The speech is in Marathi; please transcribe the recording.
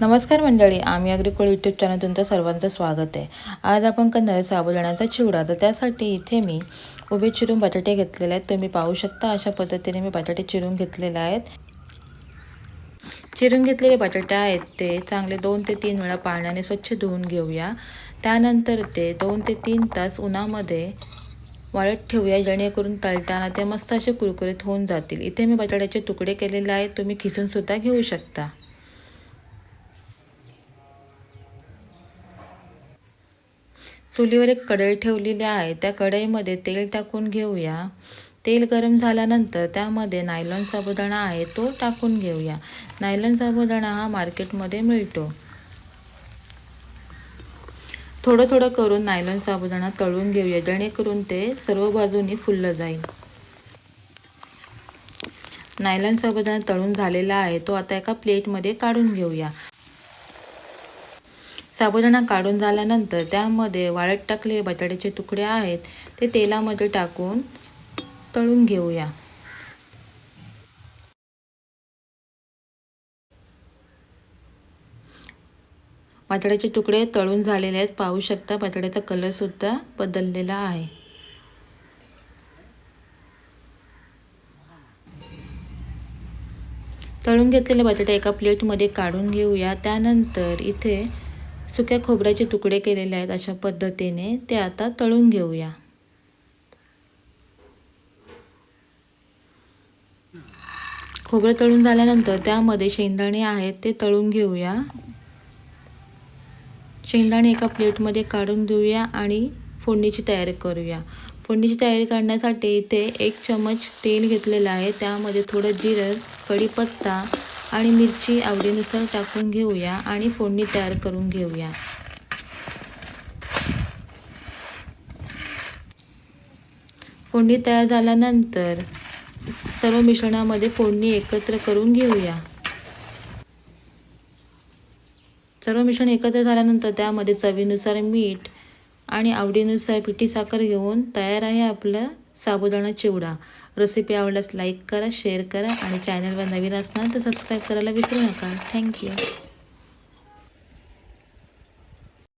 नमस्कार मंडळी आम्ही अग्रिकोळ यूट्यूब चॅनल तुमचं सर्वांचं स्वागत आहे. आज आपण करणार साबुदाण्याचा चिवडा तर त्यासाठी इथे मी उभे चिरून बटाटे घेतलेले आहेत. तुम्ही पाहू शकता अशा पद्धतीने मी बटाटे चिरून घेतलेले आहेत. चिरून घेतलेले बटाटे आहेत ते चांगले दोन ते तीन वेळा पाण्याने स्वच्छ धुवून घेऊया. त्यानंतर ते दोन ते तीन तास उन्हामध्ये वाळत ठेवूया जेणेकरून तळताना ते मस्त असे कुरकुरीत होऊन जातील. इथे मी बटाट्याचे तुकडे केलेले आहेत. तुम्ही खिसूनसुद्धा घेऊ शकता. चुलीवर एक कढई ठेवलेली आहे. त्या कढईमध्ये तेल टाकून घेऊया. तेल गरम झाल्यानंतर त्यामध्ये नायलॉन साबुदाणा आहे तो टाकून घेऊया. नायलॉन साबुदाणा हा मार्केटमध्ये मिळतो. थोडं थोडं करून नायलॉन साबुदाणा तळून घेऊया जेणेकरून ते सर्व बाजूनी फुललं जाईल. नायलॉन साबुदाणा तळून झालेला आहे तो आता एका प्लेटमध्ये काढून घेऊया. साबुदाणा काढून झाल्यानंतर त्यामध्ये वाळत टाकलेले बटाट्याचे तुकडे आहेत ते तेलामध्ये टाकून तळून घेऊया. बटाट्याचे तुकडे तळून झालेले आहेत. पाहू शकता बटाट्याचा कलरसुद्धा बदललेला आहे. तळून घेतलेले बटाटे एका प्लेटमध्ये काढून घेऊया. त्यानंतर इथे सुक्या खोबऱ्याचे तुकडे केलेले आहेत अशा पद्धतीने ते आता तळून घेऊया. खोबरं तळून झाल्यानंतर त्यामध्ये शेंगदाणे आहेत ते तळून घेऊया. शेंगदाणे एका प्लेटमध्ये काढून घेऊया आणि फोडणीची तयारी करूया. फोडणीची तयारी करण्यासाठी इथे एक चमच तेल घेतलेलं आहे त्यामध्ये थोडं जिरं कढीपत्ता आणि मिरची आवडीनुसार टाकून घेऊया आणि फोडणी तयार करून घेऊया. फोडणी तयार झाल्यानंतर सर्व मिश्रणामध्ये फोडणी एकत्र करून घेऊया. सर्व मिश्रण एकत्र झाल्यानंतर त्यामध्ये चवीनुसार मीठ आणि आवडीनुसार पिठी साखर घेऊन तयार आहे आपलं साबुदाणा चिवडा. रेसिपी आवडल्यास लाईक करा शेअर करा आणि चॅनलवर नवीन असणार तर सबस्क्राईब करायला विसरू नका. थँक्यू